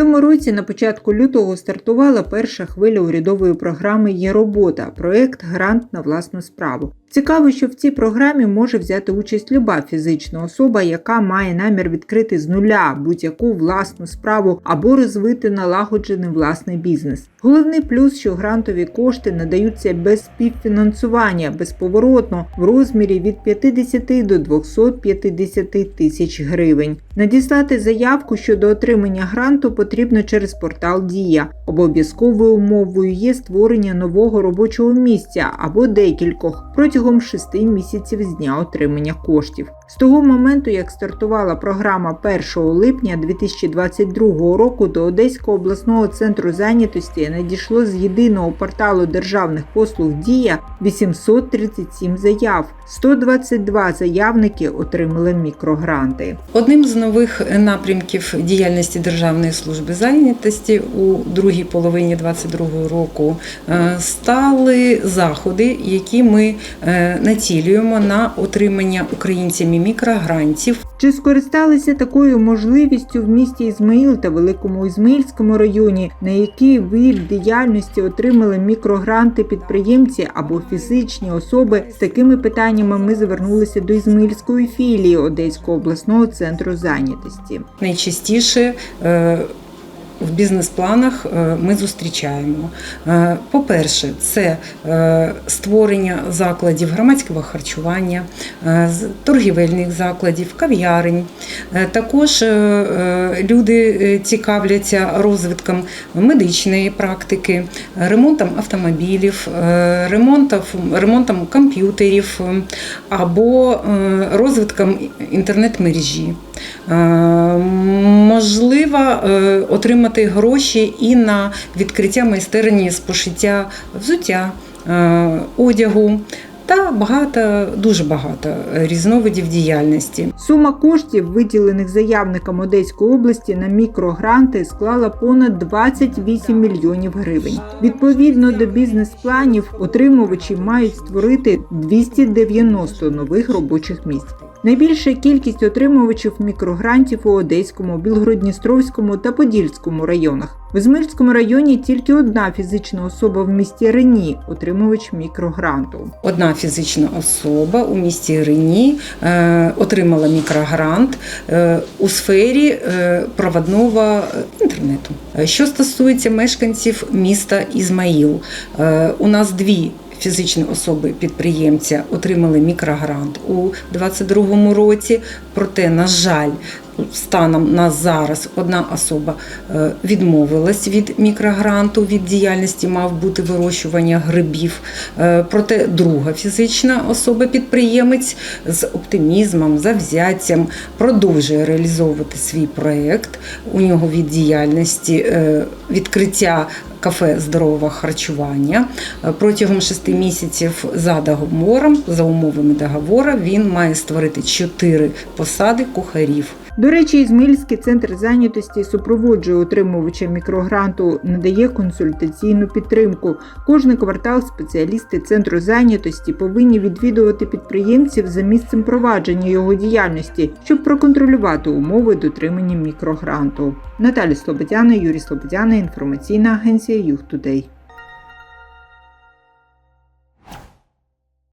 цьому році на початку лютого стартувала перша хвиля урядової програми Є робота проект Грант на власну справу. Цікаво, що в цій програмі може взяти участь люба фізична особа, яка має намір відкрити з нуля будь-яку власну справу або розвити налагоджений власний бізнес. Головний плюс, що грантові кошти надаються без співфінансування безповоротно в розмірі від 50 до 250 тисяч гривень. Надіслати заявку щодо отримання гранту потрібно через портал Дія. Обов'язковою умовою є створення нового робочого місця або декількох протягом 6 місяців з дня отримання коштів. З того моменту, як стартувала програма 1 липня 2022 року, до Одеського обласного центру зайнятості надійшло з єдиного порталу державних послуг Дія 837 заяв. 122 заявники отримали мікрогранти. Одним з нових напрямків діяльності Державної служби зайнятості у другій половині 2022 року е, стали заходи, які ми е, націлюємо на отримання українцями мікрогрантів. Чи скористалися такою можливістю в місті Ізмаїл та Великому Ізмаїльському районі, на який вид діяльності отримали мікрогранти підприємці або фізичні особи? З такими питаннями ми звернулися до Ізмаїльської філії Одеського обласного центру зайнятості. Найчастіше е, в бізнес-планах е, ми зустрічаємо. Е, По-перше, це е, створення закладів громадського харчування, торгівельних закладів, кав'ярень. Також люди цікавляться розвитком медичної практики, ремонтом автомобілів, ремонтом, комп'ютерів або розвитком інтернет-мережі. Е, Можливо, е, отримати гроші і на відкриття майстерні з пошиття взуття, е, одягу та багато, дуже багато різновидів діяльності. Сума коштів, виділених заявникам Одеської області на мікрогранти, склала понад 28 мільйонів гривень. Відповідно до бізнес-планів, отримувачі мають створити 290 нових робочих місць. Найбільша кількість отримувачів мікрогрантів у Одеському, Білгородністровському та Подільському районах. В Ізмаїльському районі тільки одна фізична особа в місті Рені отримувач мікрогранту. Одна фізична особа у місті Рені е, отримала мікрогрант е, у сфері е, проводного інтернету. Що стосується мешканців міста Ізмаїл, у нас дві. Фізичні особи підприємця отримали мікрогрант у 2022 році. Проте, на жаль, станом на зараз одна особа е, відмовилась від мікрогранту від діяльності, мав бути вирощування грибів. Е, Проте друга фізична особа-підприємець з оптимізмом, завзяттям продовжує реалізовувати свій проект. У нього від діяльності е, відкриття. Кафе здорового харчування Е, протягом шести місяців за договором, за умовами договору, він має створити чотири посади кухарів. До речі, Ізмаїльський центр зайнятості супроводжує отримувача мікрогранту, надає консультаційну підтримку. Кожний квартал спеціалісти центру зайнятості повинні відвідувати підприємців за місцем провадження його діяльності, щоб проконтролювати умови дотримання мікрогранту. Наталі Слободяна, Юрій Слободяна, інформаційна агенція Юг Тудей.